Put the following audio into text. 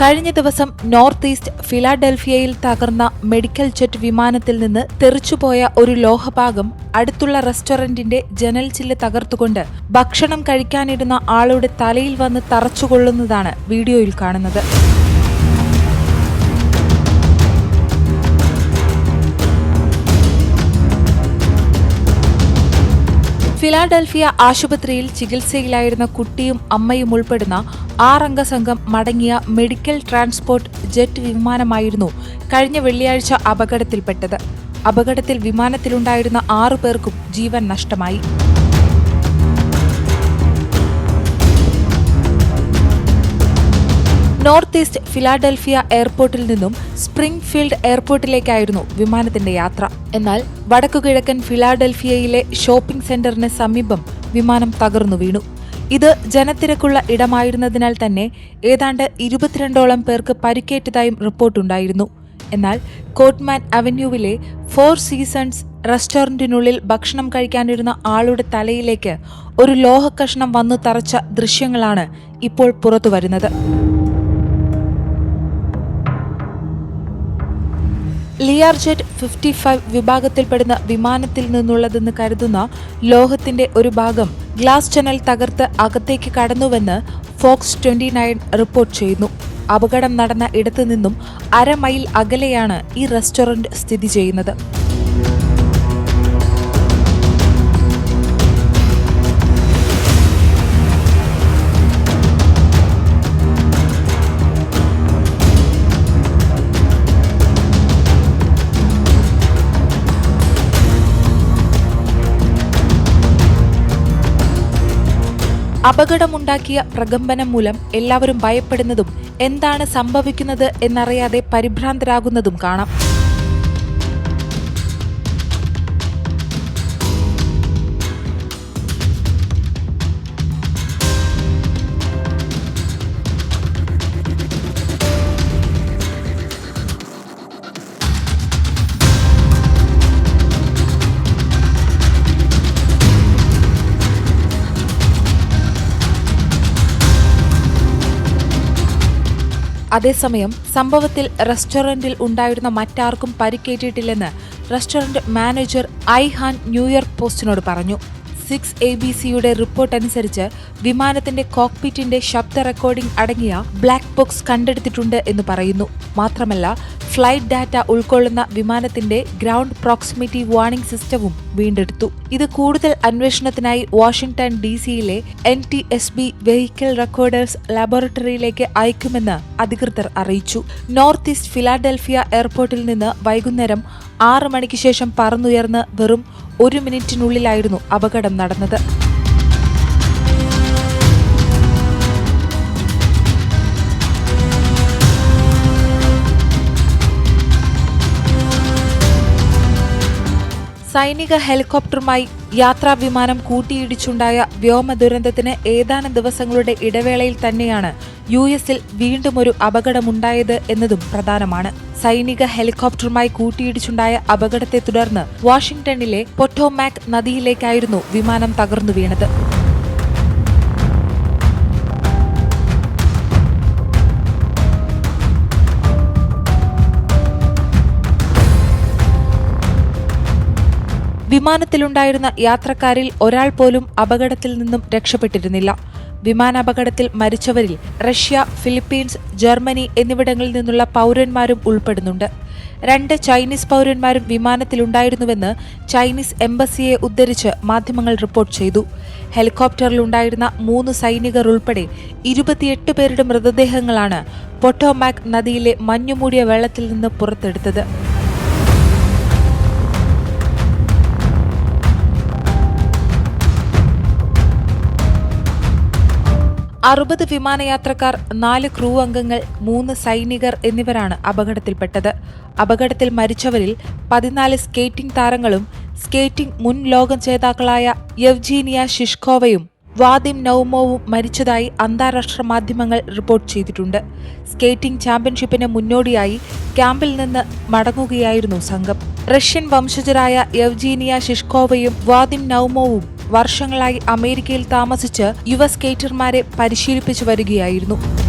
കഴിഞ്ഞ ദിവസം north east ഫിലാഡൽഫിയയിൽ തകർന്ന മെഡിക്കൽ ജെറ്റ് വിമാനത്തിൽ നിന്ന് തെറിച്ചുപോയ ഒരു ലോഹഭാഗം അടുത്തുള്ള റെസ്റ്റോറന്റിന്റെ ജനൽ ചില്ല് തകർത്തുകൊണ്ട് ഭക്ഷണം കഴിക്കാനിരുന്ന ആളുടെ തലയിൽ വന്ന് തറച്ചുകൊള്ളുന്നതാണ് വീഡിയോയിൽ കാണുന്നത്. ഫിലാഡൽഫിയ ആശുപത്രിയിൽ ചികിത്സയിലായിരുന്ന കുട്ടിയും അമ്മയും ഉൾപ്പെടുന്ന ആറംഗ സംഘം മടങ്ങിയ മെഡിക്കൽ ട്രാൻസ്പോർട്ട് ജെറ്റ് വിമാനമായിരുന്നു കഴിഞ്ഞ വെള്ളിയാഴ്ച അപകടത്തിൽപ്പെട്ടത്. അപകടത്തിൽ വിമാനത്തിലുണ്ടായിരുന്ന ആറു പേർക്കും ജീവൻ നഷ്ടമായി. നോർത്ത് ഈസ്റ്റ് ഫിലാഡൽഫിയ എയർപോർട്ടിൽ നിന്നും സ്പ്രിംഗ് ഫീൽഡ് എയർപോർട്ടിലേക്കായിരുന്നു വിമാനത്തിന്റെ യാത്ര. എന്നാൽ വടക്കുകിഴക്കൻ ഫിലാഡൽഫിയയിലെ ഷോപ്പിംഗ് സെന്ററിന് സമീപം വിമാനം തകർന്നു വീണു. ഇത് ജനത്തിരക്കുള്ള ഇടമായിരുന്നതിനാൽ തന്നെ ഏതാണ്ട് ഇരുപത്തിരണ്ടോളം പേർക്ക് പരിക്കേറ്റതായും റിപ്പോർട്ടുണ്ടായിരുന്നു. എന്നാൽ കോട്ട്മാൻ അവന്യൂവിലെ ഫോർ സീസൺസ് റെസ്റ്റോറന്റിനുള്ളിൽ ഭക്ഷണം കഴിക്കാനിരുന്ന ആളുടെ തലയിലേക്ക് ഒരു ലോഹക്കഷ്ണം വന്നു തറച്ച ദൃശ്യങ്ങളാണ് ഇപ്പോൾ പുറത്തുവരുന്നത്. ലിയാർജെറ്റ് ഫിഫ്റ്റി ഫൈവ് വിഭാഗത്തിൽപ്പെടുന്ന വിമാനത്തിൽ നിന്നുള്ളതെന്ന് കരുതുന്ന ലോഹത്തിന്റെ ഒരു ഭാഗം ഗ്ലാസ് ചനൽ തകർത്ത് അകത്തേക്ക് കടന്നുവെന്ന് ഫോക്സ് ട്വന്റി നയൻ റിപ്പോർട്ട് ചെയ്യുന്നു. അപകടം നടന്ന ഇടത്തു നിന്നും അര മൈൽ അകലെയാണ് ഈ റെസ്റ്റോറന്റ് സ്ഥിതി ചെയ്യുന്നത്. അപകടമുണ്ടാക്കിയ പ്രകമ്പനം മൂലം എല്ലാവരും ഭയപ്പെടുന്നതും എന്താണ് സംഭവിക്കുന്നത് എന്നറിയാതെ പരിഭ്രാന്തരാകുന്നതും കാണാം. അതേസമയം സംഭവത്തിൽ റെസ്റ്റോറന്റിൽ ഉണ്ടായിരുന്ന മറ്റാർക്കും പരിക്കേറ്റിട്ടില്ലെന്ന് restaurant manager Ayhan New York പോസ്റ്റിനോട് പറഞ്ഞു. സിക്സ് എ ബി സിയുടെ റിപ്പോർട്ട് അനുസരിച്ച് വിമാനത്തിന്റെ കോക്പിറ്റിന്റെ ശബ്ദ റെക്കോർഡിംഗ് അടങ്ങിയ ബ്ലാക്ക് ബോക്സ് കണ്ടെടുത്തിട്ടുണ്ട് എന്ന് പറയുന്നു. മാത്രമല്ല ഫ്ലൈറ്റ് ഡാറ്റ ഉൾക്കൊള്ളുന്ന വിമാനത്തിന്റെ ഗ്രൗണ്ട് പ്രോക്സിമിറ്റി വാർണിംഗ് സിസ്റ്റവും വീണ്ടെടുത്തു. ഇത് കൂടുതൽ അന്വേഷണത്തിനായി വാഷിംഗ്ടൺ ഡി സിയിലെ N T S B vehicle recorders ലബോറട്ടറിയിലേക്ക് അയക്കുമെന്ന് അധികൃതർ അറിയിച്ചു. നോർത്ത് ഈസ്റ്റ് ഫിലാഡൽഫിയ എയർപോർട്ടിൽ നിന്ന് വൈകുന്നേരം ആറ് മണിക്ക് ശേഷം പറന്നുയർന്ന് വെറും ഒരു മിനിറ്റിനുള്ളിലായിരുന്നു അപകടം നടന്നത്. സൈനിക ഹെലികോപ്റ്ററുമായി യാത്രാ വിമാനം കൂട്ടിയിടിച്ചുണ്ടായ വ്യോമ ദുരന്തത്തിന് ഏതാനും ദിവസങ്ങളുടെ ഇടവേളയിൽ തന്നെയാണ് യു എസിൽ വീണ്ടും ഒരു അപകടമുണ്ടായത് എന്നതും പ്രധാനമാണ്. സൈനിക ഹെലികോപ്റ്ററുമായി കൂട്ടിയിടിച്ചുണ്ടായ അപകടത്തെ തുടർന്ന് വാഷിംഗ്ടണിലെ പൊട്ടോമാക് നദിയിലേക്കായിരുന്നു വിമാനം തകർന്നു വീണത്. വിമാനത്തിലുണ്ടായിരുന്ന യാത്രക്കാരിൽ ഒരാൾ പോലും അപകടത്തിൽ നിന്നും രക്ഷപ്പെട്ടിരുന്നില്ല. വിമാനാപകടത്തിൽ മരിച്ചവരിൽ റഷ്യ ഫിലിപ്പീൻസ് ജർമ്മനി എന്നിവിടങ്ങളിൽ നിന്നുള്ള പൗരന്മാരും ഉൾപ്പെടുന്നുണ്ട്. രണ്ട് ചൈനീസ് പൗരന്മാരും വിമാനത്തിലുണ്ടായിരുന്നുവെന്ന് ചൈനീസ് എംബസിയെ ഉദ്ധരിച്ച് മാധ്യമങ്ങൾ റിപ്പോർട്ട് ചെയ്തു. ഹെലികോപ്റ്ററിലുണ്ടായിരുന്ന മൂന്ന് സൈനികർ ഉൾപ്പെടെ ഇരുപത്തിയെട്ട് പേരുടെ മൃതദേഹങ്ങളാണ് പൊട്ടോമാക് നദിയിലെ മഞ്ഞുമൂടിയ വെള്ളത്തിൽ നിന്ന് പുറത്തെടുത്തത്. അറുപത് വിമാനയാത്രക്കാർ നാല് ക്രൂ അംഗങ്ങൾ മൂന്ന് സൈനികർ എന്നിവരാണ് അപകടത്തിൽപ്പെട്ടത്. അപകടത്തിൽ മരിച്ചവരിൽ പതിനാല് സ്കേറ്റിംഗ് താരങ്ങളും സ്കേറ്റിംഗ് മുൻ ലോകം ജേതാക്കളായ യവ്ജീനിയ ഷിഷ്കോവയും വാദിം നൌമോവും മരിച്ചതായി അന്താരാഷ്ട്ര മാധ്യമങ്ങൾ റിപ്പോർട്ട് ചെയ്തിട്ടുണ്ട്. സ്കേറ്റിംഗ് ചാമ്പ്യൻഷിപ്പിന് മുന്നോടിയായി ക്യാമ്പിൽ നിന്ന് മടങ്ങുകയായിരുന്നു സംഘം. റഷ്യൻ വംശജരായ യവ്ജീനിയ ഷിഷ്കോവയും വാദിം നൌമോവും വർഷങ്ങളായി അമേരിക്കയിൽ താമസിച്ച് യുവ സ്കേറ്റർമാരെ പരിശീലിപ്പിച്ചു വരികയായിരുന്നു.